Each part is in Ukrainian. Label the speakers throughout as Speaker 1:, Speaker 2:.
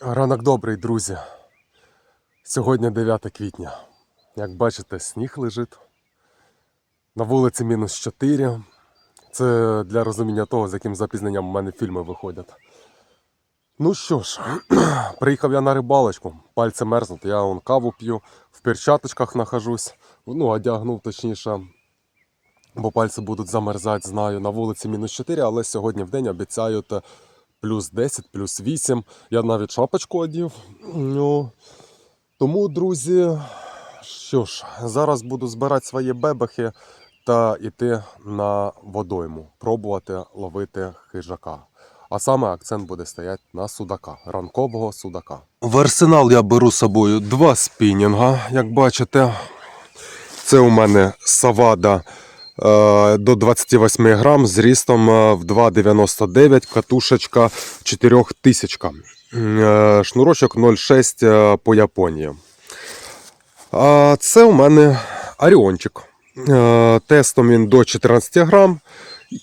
Speaker 1: Ранок добрий, друзі. Сьогодні 9 квітня. Як бачите, сніг лежить. На вулиці мінус 4. Це для розуміння того, з яким запізненням у мене фільми виходять. Ну що ж, приїхав я на рибалочку, пальці мерзнуть, я вон каву п'ю, в перчаточках нахожусь, ну, одягнув точніше, бо пальці будуть замерзати, знаю. На вулиці мінус 4, але сьогодні в день обіцяють е, плюс 10, плюс 8. Я навіть шапочку одів. Ну, тому, друзі, що ж, зараз буду збирати свої бебехи та йти на водойму, пробувати ловити хижака. А саме акцент буде стояти на судака, ранкового судака. В арсенал я беру з собою два спінінга, як бачите. Це у мене савада до 28 грам рістом е, в 2,99, катушечка 4000. Е, Шнурочок 0,6 е, по Японії. А це у мене Оріончик. Е, Тестом він до 14 грам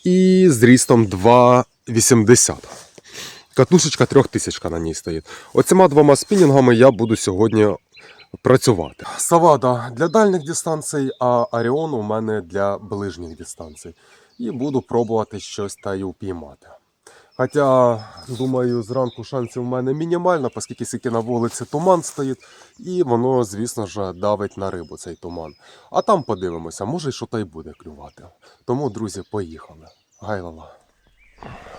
Speaker 1: і з рістом 2,80. Катушечка 3000 на ній стоїть. Оцима двома спінінгами я буду сьогодні працювати. Савада для дальніх дистанцій, а Оріон у мене для ближніх дистанцій. І буду пробувати щось та й упіймати. Хоча, думаю, зранку шансів у мене мінімально, оскільки сіки на вулиці туман стоїть, і воно, звісно ж, давить на рибу цей туман. А там подивимося, може що та й буде клювати. Тому, друзі, поїхали. Гайлала.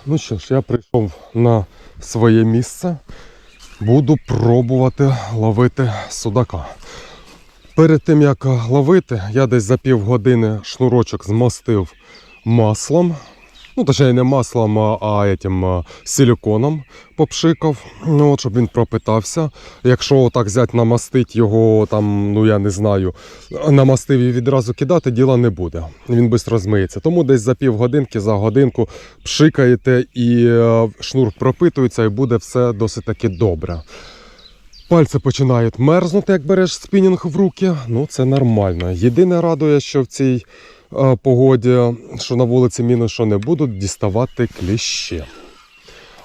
Speaker 1: Ну що ж, я прийшов на своє місце. Буду пробувати ловити судака. Перед тим як ловити, я десь за півгодини шнурочок змастив маслом. Ну, точніше, не маслом, а, а, силіконом попшикав, ну, от, щоб він пропитався. Якщо отак взяти, намастить його, там, ну я не знаю, намастив і відразу кидати, діла не буде. Він швидко змиється. Тому десь за півгодинки, за годинку пшикаєте і е, шнур пропитується, і буде все досить таки добре. Пальці починають мерзнути, як береш спінінг в руки. Ну, це нормально. Єдине радує, що в цій погоді, що на вулиці мінус, що не будуть діставати кліщі.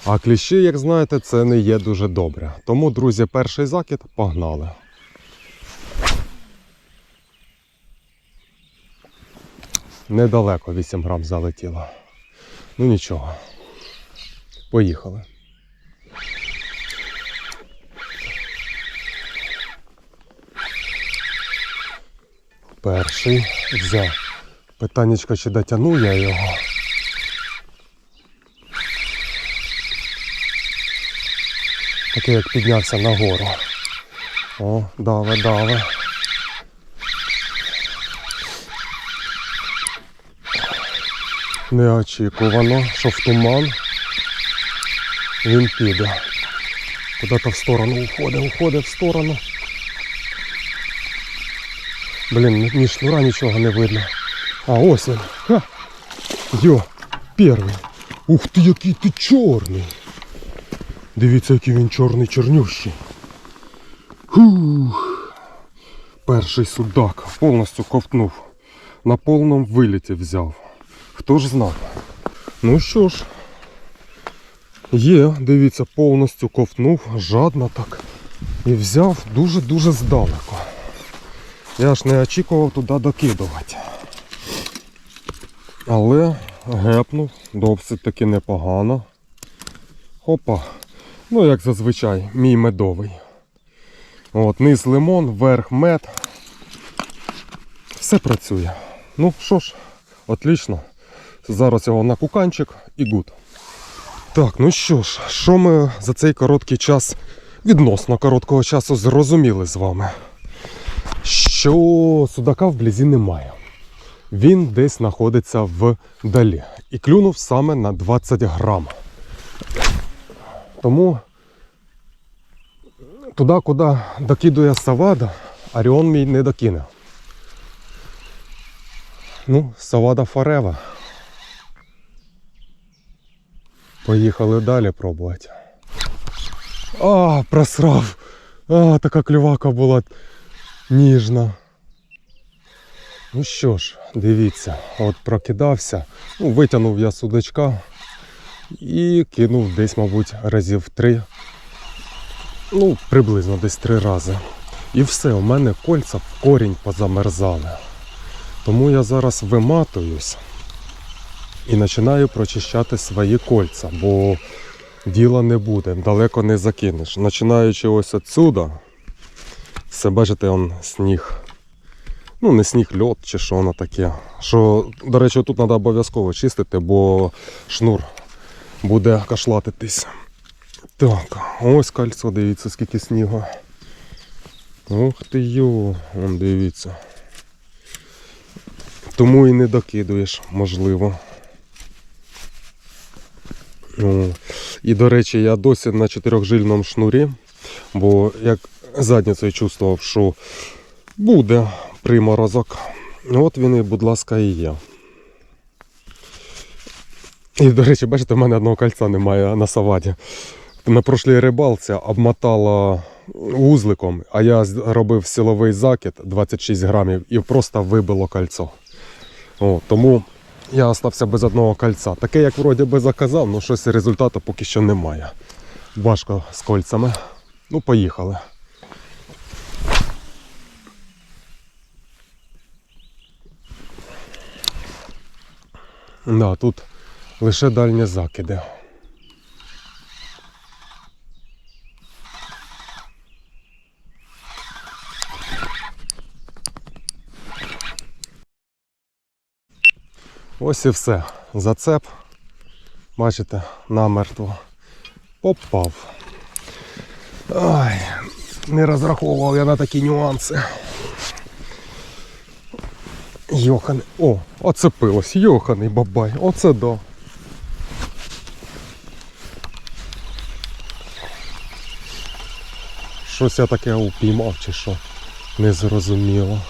Speaker 1: А кліщі, як знаєте, це не є дуже добре. Тому, друзі, перший закид погнали. Недалеко 8 грам залетіло. Ну нічого. Поїхали. Перший взяв. Питаннячко, чи дотягну я його. Таке як піднявся нагору. О, даве, даве. Неочікувано, що в туман він піде. Куди-то в сторону уходить, уходить в сторону. Блін, ні- шнура нічого не видно. А ось він. Ха. Йо, перший. Ух ти, який ти чорний. Дивіться, який він чорний чорнющий. Фух. Перший судак повністю ковтнув. На повному виліті взяв. Хто ж знав? Ну що ж, є, дивіться, повністю ковтнув, жадно так. І взяв дуже-дуже здалеку. Я ж не очікував туди докидувати. Але гепнув, досить таки непогано. Хопа. Ну, як зазвичай, мій медовий. От, низ лимон, верх мед. Все працює. Ну що ж, отлично. Зараз його на куканчик і гуд. Так, ну що ж, що ми за цей короткий час, відносно короткого часу, зрозуміли з вами? що судака вблизі немає. Він десь знаходиться вдалі. І клюнув саме на 20 грам. Тому туди, куди докидує савада, Оріон мій не докине. Ну, савада фарева. Поїхали далі пробувати. А, просрав! А, така клювака була ніжна. Ну що ж, дивіться, от прокидався, ну, витягнув я судачка і кинув десь, мабуть, разів три Ну, приблизно десь три рази. І все, у мене кольця в корінь позамерзали. Тому я зараз виматуюсь і починаю прочищати свої кольця, бо діла не буде, далеко не закинеш. Починаючи ось отсюда, все бачите, он сніг. Ну, не сніг, льот чи що воно таке. Що, до речі, тут треба обов'язково чистити, бо шнур буде кашлатитись. Так, ось кольцо, дивіться, скільки снігу. Ух ти йо, вон дивіться. Тому і не докидуєш, можливо. І, до речі, я досі на чотирьохжильному шнурі, бо як задницею чувствував, що буде приморозок. От він і, будь ласка, і є. І, до речі, бачите, в мене одного кольця немає на саваді. На прошлій рибалці обмотала вузликом, а я робив силовий закид 26 грамів і просто вибило кольцо. О, тому я остався без одного кольця. Таке, як вроді би заказав, але щось результату поки що немає. Важко з кольцями. Ну, поїхали. Да, тут лише дальні закиди. Ось і все. Зацеп. Бачите, намертво. Попав. Ай, не розраховував я на такі нюанси. Йоханий. О, оцепилось. Йоханий бабай. Оце да. Щось я таке упіймав чи що. Не зрозуміло.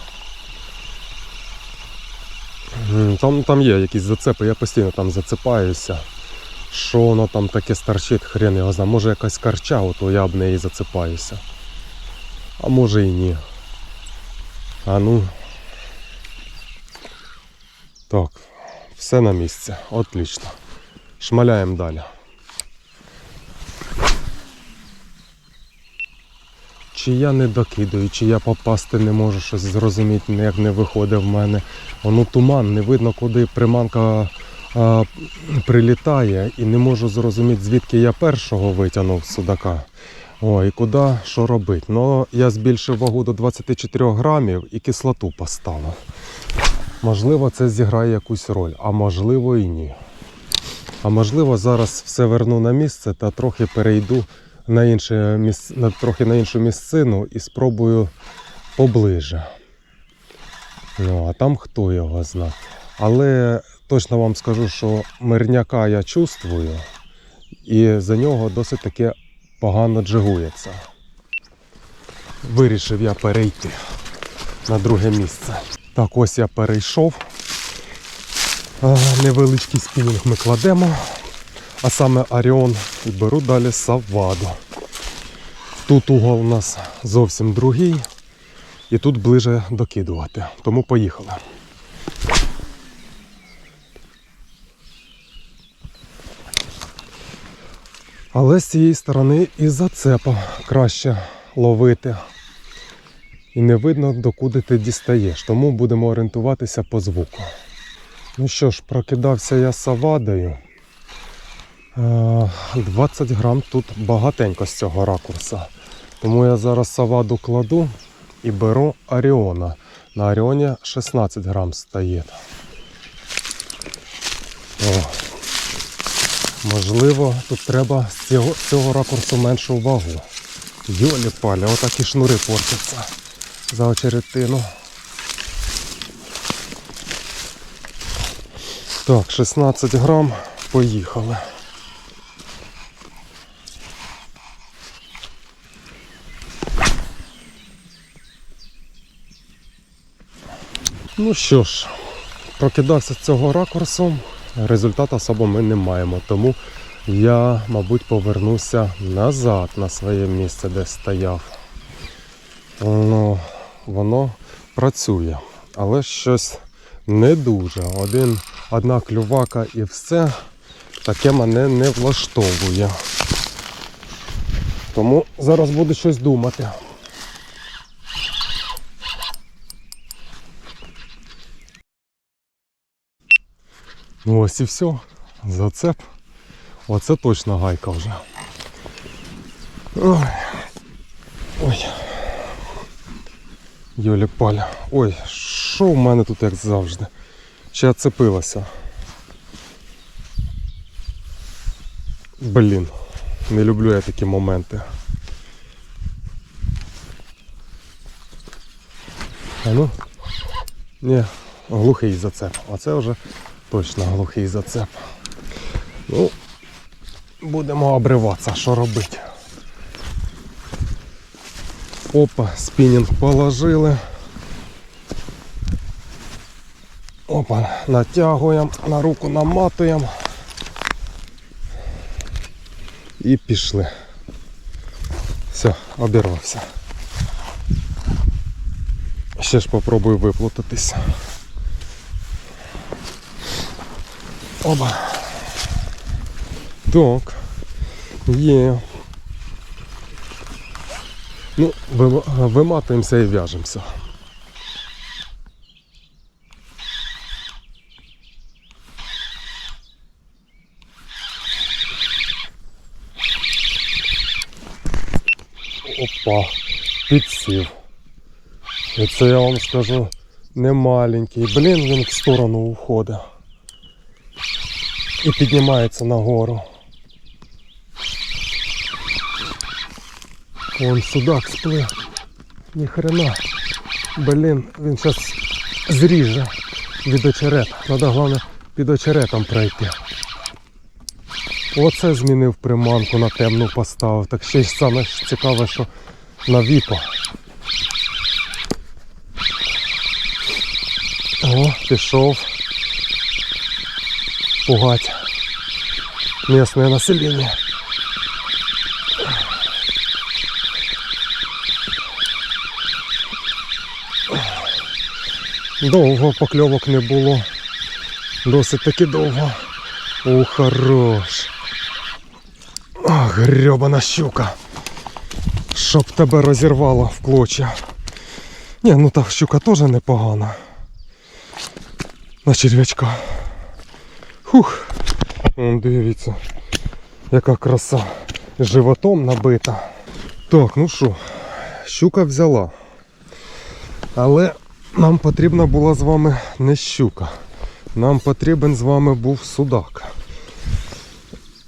Speaker 1: Там, там є якісь зацепи, я постійно там зацепаюся. Що воно там таке старчить, хрен його знає. Може якась карча, то я об неї зацепаюся. А може і ні. А ну. Так, все на місці. Отлично. Шмаляємо далі. Чи я не докидаю, чи я попасти не можу, щось зрозуміти, як не виходить в мене. Воно туман, не видно, куди приманка а, прилітає, і не можу зрозуміти, звідки я першого витягнув судака. О, і куди що робити. Ну, я збільшив вагу до 24 грамів і кислоту поставив. Можливо, це зіграє якусь роль, а можливо і ні. А можливо, зараз все верну на місце та трохи перейду на, інше місц... на трохи на іншу місцину і спробую поближе. Ну, а там хто його зна. Але точно вам скажу, що мирняка я чувствую, і за нього досить таки погано джигується. Вирішив я перейти на друге місце. Так, ось я перейшов. Невеличкий спінінг ми кладемо, а саме Аріон і беру далі Саваду. Тут угол у нас зовсім другий, і тут ближе докидувати. Тому поїхали. Але з цієї сторони і зацепа краще ловити. І не видно, докуди ти дістаєш, тому будемо орієнтуватися по звуку. Ну що ж, прокидався я савадою. Е, 20 грам тут багатенько з цього ракурса. Тому я зараз саваду кладу і беру Аріона. На Аріоні 16 грам стає. О. Можливо, тут треба з цього, з цього ракурсу меншу вагу. Йолі палі, отакі шнури портяться за очеретину. Так, 16 грам, поїхали. Ну що ж, прокидався з цього ракурсу, результату особо ми не маємо, тому я, мабуть, повернуся назад на своє місце, де стояв. Воно, воно працює, але щось не дуже. Один, одна клювака і все таке мене не влаштовує. Тому зараз буду щось думати. Ну ось і все. Зацеп. Оце точно гайка вже. Ой. Ой. Йолі паля. Ой, що в мене тут як завжди? Ще отцепилося. Блін, не люблю я такі моменти. А ну? Ні, глухий зацеп. Оце вже точно глухий зацеп. Ну, будемо обриватися, що робити. Опа, спінінг положили. Опа, натягуємо, на руку наматуємо. І пішли. Все, обірвався. Ще ж попробую виплутатись. Оба. Так. Є. Ну, виматуємося і в'яжемося. Опа, підсів. І це я вам скажу не маленький. Блін, він в сторону уходить. І піднімається нагору. Вон судак сплив. Ні хрена. Блін, він зараз зріже від очерета. Треба головне під очеретом пройти. Оце змінив приманку на темну поставив. Так ще й саме цікаве, що на віпо. О, пішов. Пугать. Местное население. Довго покльовок не було. Досить таки довго. О, хорош. О, грьобана щука. Щоб тебе розірвало в клочья. Ні, ну та щука теж непогана. На черв'ячка. Хух. Дивіться, яка краса. Животом набита. Так, ну що, щука взяла. Але нам потрібна була з вами не щука. Нам потрібен з вами був судак.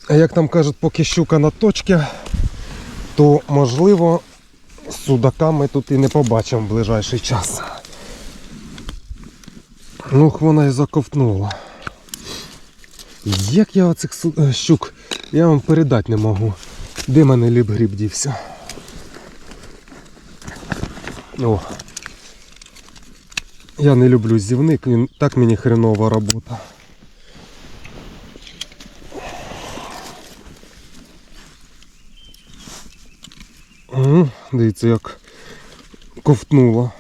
Speaker 1: А як там кажуть, поки щука на точці, то можливо судака ми тут і не побачимо в ближайший час. Ну, вона і заковтнула. Як я оцих е, щук, я вам передати не можу. Де мене ліп гріб дівся? О. Я не люблю зівник, він так мені хренова робота. М, Дивіться, як ковтнула.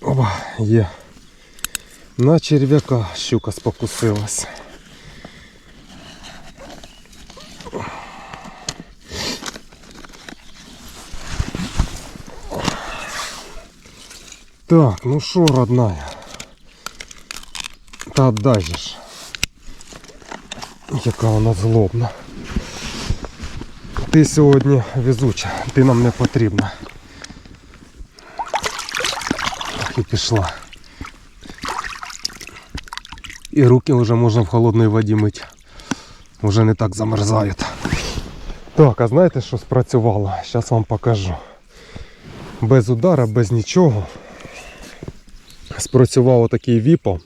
Speaker 1: Оба, є. На черв'яка щука спокусилась. Так, ну що, родная? Та отдай же ж. Яка вона злобна. Ти сьогодні везуча, ти нам не потрібна. Так і пішла. І руки вже можна в холодній воді мити. Вже не так замерзають. Так, а знаєте, що спрацювало? Зараз вам покажу. Без удара, без нічого. Спрацював такий віпо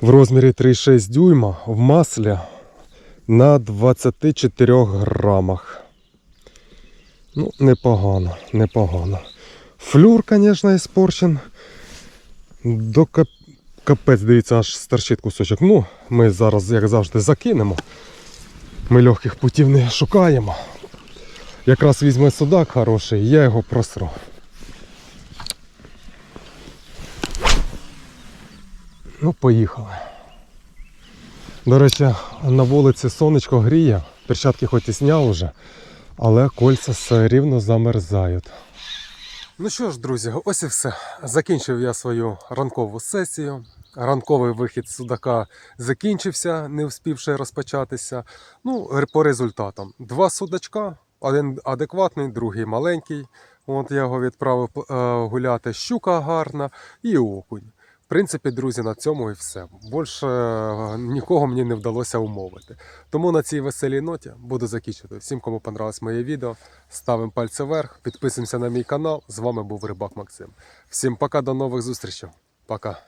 Speaker 1: в розмірі 3,6 дюйма в маслі на 24 грамах. Ну, непогано, непогано. Флюр, звісно, іспорчен. До кап- капець, дивіться, аж старчить кусочок. Ну, ми зараз, як завжди, закинемо. Ми легких путів не шукаємо. Якраз візьме судак хороший, я його просру. Ну, поїхали. До речі, на вулиці сонечко гріє, перчатки хоч і зняв уже, але кольця все рівно замерзають. Ну що ж, друзі, ось і все. Закінчив я свою ранкову сесію. Ранковий вихід судака закінчився, не вспівши розпочатися. Ну, по результатам. Два судачка, один адекватний, другий маленький. От я його відправив е, гуляти. Щука гарна і окунь. Принципі, друзі, на цьому і все. Більше е, нікого мені не вдалося умовити. Тому на цій веселій ноті буду закінчувати. Всім, кому понравилось моє відео, ставимо пальці вверх, підписуємося на мій канал. З вами був Рибак Максим. Всім пока, до нових зустрічей. Пока.